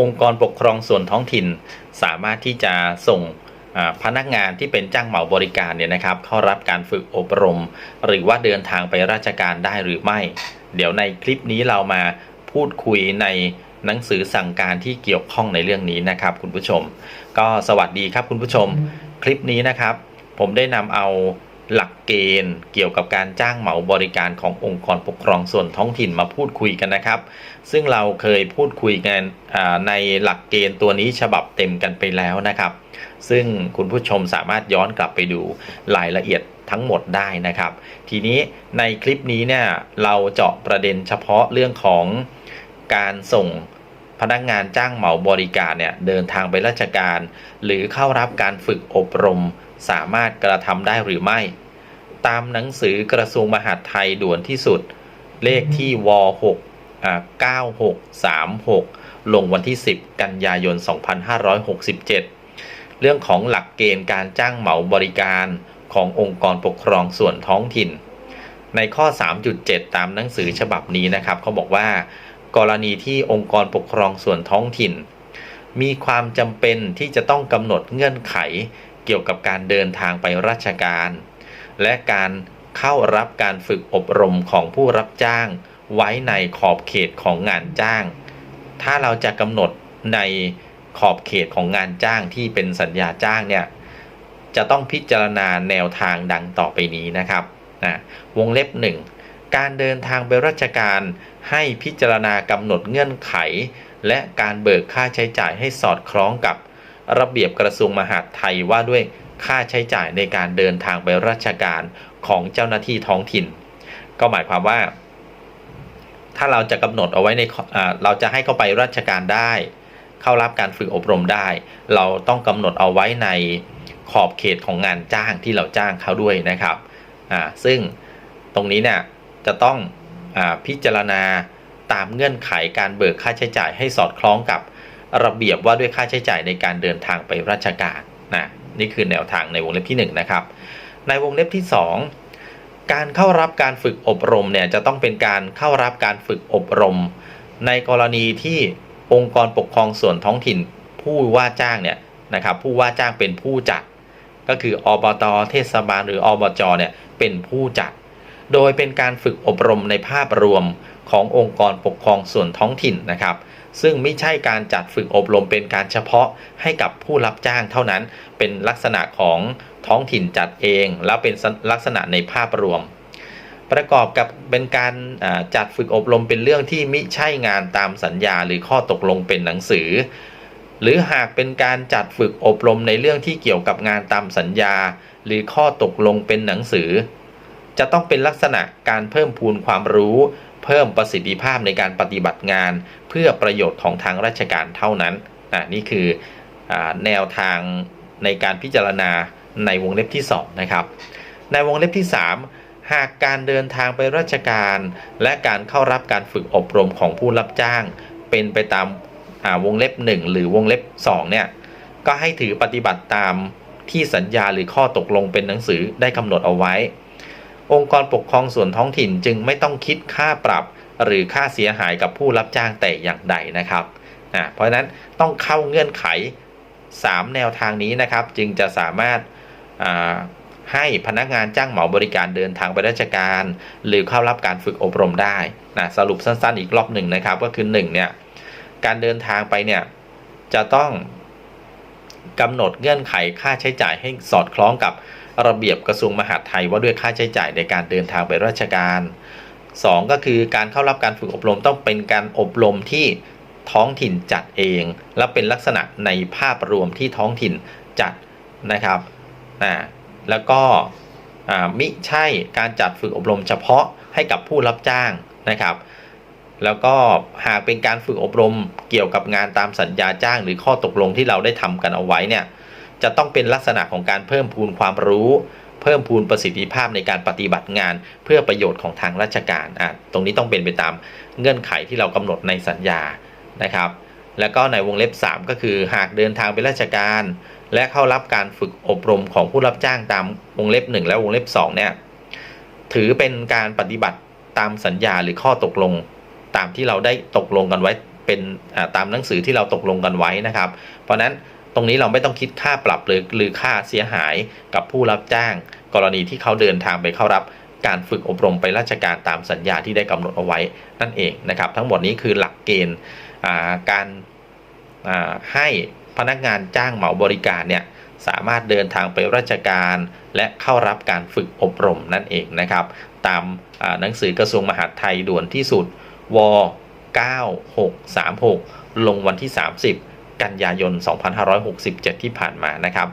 องค์กรปกครองส่วนท้องถิ่น สามารถที่จะส่งพนักงานที่เป็นจ้างเหมาบริการเนี่ยนะครับ เข้ารับการฝึกอบรม หรือว่าเดินทางไปราชการได้หรือไม่ เดี๋ยวในคลิปนี้เรามาพูดคุยในหนังสือสั่งการที่เกี่ยวข้องในเรื่องนี้นะครับ คุณผู้ชม ก็สวัสดีครับคุณผู้ชม คลิปนี้นะครับ ผมได้นำเอา หลักเกณฑ์เกี่ยวกับการจ้างเหมาบริการขององค์กรปกครองส่วนท้องถิ่นมาพูดคุยกันนะครับ ซึ่งเราเคยพูดคุยกันในหลักเกณฑ์ตัวนี้ฉบับเต็มกันไปแล้วนะครับ ซึ่งคุณผู้ชมสามารถย้อนกลับไปดูรายละเอียดทั้งหมดได้นะครับ ทีนี้ในคลิปนี้เนี่ยเราเจาะประเด็นเฉพาะเรื่องของการส่งพนักงานจ้างเหมาบริการเนี่ยเดินทางไปราชการ หรือเข้ารับการฝึกอบรม สามารถกระทำได้หรือไม่ ตามหนังสือกระทรวงมหาดไทยด่วนที่สุด เลขที่ว6อ่า9636 ลงวันที่ 10 กันยายน 2567 เรื่องของหลักเกณฑ์การจ้างเหมาบริการขององค์กรปกครองส่วนท้องถิ่น ในข้อ 3.7 ตามหนังสือฉบับนี้นะครับเขาบอกว่า กรณีที่องค์กรปกครองส่วนท้องถิ่น มีความจำเป็นที่จะต้องกำหนดเงื่อนไขเกี่ยวกับการเดินทางไปราชการ และการเข้ารับการฝึกอบรมของผู้รับจ้าง ไว้ในขอบเขตของงานจ้าง ถ้าเราจะกำหนดในขอบเขตของงานจ้างที่เป็นสัญญาจ้างเนี่ยจะต้องพิจารณาแนวทางดังต่อไปนี้นะครับนะวงเล็บหนึ่งการเดินทางไปราชการให้พิจารณากำหนดเงื่อนไข และการเบิกค่าใช้จ่ายให้สอดคล้องกับ ระเบียบกระทรวงมหาดไทยว่าด้วยค่าใช้จ่ายในการเดินทางไปราชการของเจ้าหน้าที่ท้องถิ่น ก็หมายความว่า ถ้าเราจะกำหนดเอาไว้ในเราจะให้เข้าไปราชการได้ เข้ารับการฝึกอบรมได้ เราต้องกำหนดเอาไว้ในขอบเขตของงานจ้างที่เราจ้างเขาด้วยนะครับซึ่งตรงนี้เนี่ยจะต้องอพิจารณาตามเงื่อนไขการเบิกค่าใช้จ่ายให้สอดคล้องกับ ระเบียบว่าด้วยค่าใช้จ่ายในการเดินทางไปราชการนะนี่คือแนวทางในวงเล็บที่ 1 นะครับ ในวงเล็บที่ 2 การเข้ารับการฝึกอบรมเนี่ยจะต้องเป็นการเข้ารับการฝึกอบรม ในกรณีที่องค์กรปกครองส่วนท้องถิ่นผู้ว่าจ้างเนี่ยนะครับผู้ว่าจ้างเป็นผู้จัด ก็คืออบตเทศบาลหรืออบจเนี่ยเป็นผู้จัด โดยเป็นการฝึกอบรมในภาพรวมขององค์กรปกครองส่วนท้องถิ่นนะครับ ซึ่งไม่ใช่การจัดฝึกอบรมเป็นการเฉพาะให้กับผู้รับจ้างเท่านั้น เป็นลักษณะของท้องถิ่นจัดเอง แล้วเป็นลักษณะในภาพรวม ประกอบกับเป็นการจัดฝึกอบรมเป็นเรื่องที่มิใช่งานตามสัญญาหรือข้อตกลงเป็นหนังสือ หรือหากเป็นการจัดฝึกอบรมในเรื่องที่เกี่ยวกับงานตามสัญญา หรือข้อตกลงเป็นหนังสือ จะต้องเป็นลักษณะการเพิ่มพูนความรู้ เพิ่มประสิทธิภาพในการปฏิบัติงาน เพื่อประโยชน์ของทางราชการเท่านั้นอ่านี่คืออแนวทางในการพิจารณาในวงเล็บที่ 2 นะครับ ในวงเล็บที่ 3 หากการเดินทางไปราชการ และการเข้ารับการฝึกอบรมของผู้รับจ้าง เป็นไปตามาวงเล็บ 1 หรือวงเล็บ2เนี่ยก็ให้ถือปฏิบัติตามที่สัญญาหรือข้อตกลงเป็นหนังสือได้กำหนดเอาไว้ องค์กรปกครองส่วนท้องถิ่นจึงไม่ต้องคิดค่าปรับ หรือค่าเสียหายกับผู้รับจ้างแต่อย่างใดนะครับอ่าเพราะฉะนั้นต้องเข้าเงื่อนไข 3 แนวทางนี้นะครับ จึงจะสามารถาให้พนักงานจ้างเหมาบริการเดินทางไปราชการ หรือเข้ารับการฝึกอบรมได้นะสรุปสั้นๆอีกรอบหนึ่งนะครับ ก็คือ1เนี่ยการเดินทางไปเนี่ยจะต้องกำหนดเงื่อนไขค่าใช้จ่ายให้สอดคล้องกับ ระเบียบกระทรวงมหาดไทยว่าด้วยค่าใช้จ่ายในการเดินทางไปราชการ 2 ก็คือการเข้ารับการฝึกอบรมต้องเป็นการอบรมที่ท้องถิ่นจัดเอง และเป็นลักษณะในภาพรวมที่ท้องถิ่นจัดนะครับแล้วก็มิใช่การจัดฝึกอบรมเฉพาะให้กับผู้รับจ้างนะครับ แล้วก็หากเป็นการฝึกอบรมเกี่ยวกับงานตามสัญญาจ้าง หรือข้อตกลงที่เราได้ทำกันเอาไว้เนี่ย จะต้องเป็นลักษณะของการเพิ่มพูนความรู้ เพิ่มพูนประสิทธิภาพในการปฏิบัติงาน เพื่อประโยชน์ของทางราชการอะตรงนี้ต้องเป็นไปตามเงื่อนไขที่เรากำหนดในสัญญานะครับ แล้วก็ในวงเล็บ 3 ก็คือหากเดินทางไปราชการ และเข้ารับการฝึกอบรมของผู้รับจ้างตามวงเล็บ 1 และวงเล็บ2เนี่ยถือเป็นการปฏิบัติตามสัญญาหรือข้อตกลง ตามที่เราได้ตกลงกันไว้เป็นตามหนังสือที่เราตกลงกันไว้นะครับ เพราะฉะนั้น ตรงนี้เราไม่ต้องคิดค่าปรับหรือหรือค่าเสียหายกับผู้รับจ้าง กรณีที่เขาเดินทางไปเข้ารับการฝึกอบรมไปราชการตามสัญญาที่ได้กำหนดเอาไว้นั่นเองนะครับ ทั้งหมดนี้คือหลักเกณฑ์การาให้พนักงานจ้างเหมาบริการเนี่ยสามารถเดินทางไปราชการและเข้ารับการฝึกอบรมนั่นเองนะครับ ตามาหนังสือกระทรวงมหาดไทยด่วนที่สุดว 9636 ลงวันที่ 30 กันยายน 2567 ที่ผ่านมานะครับ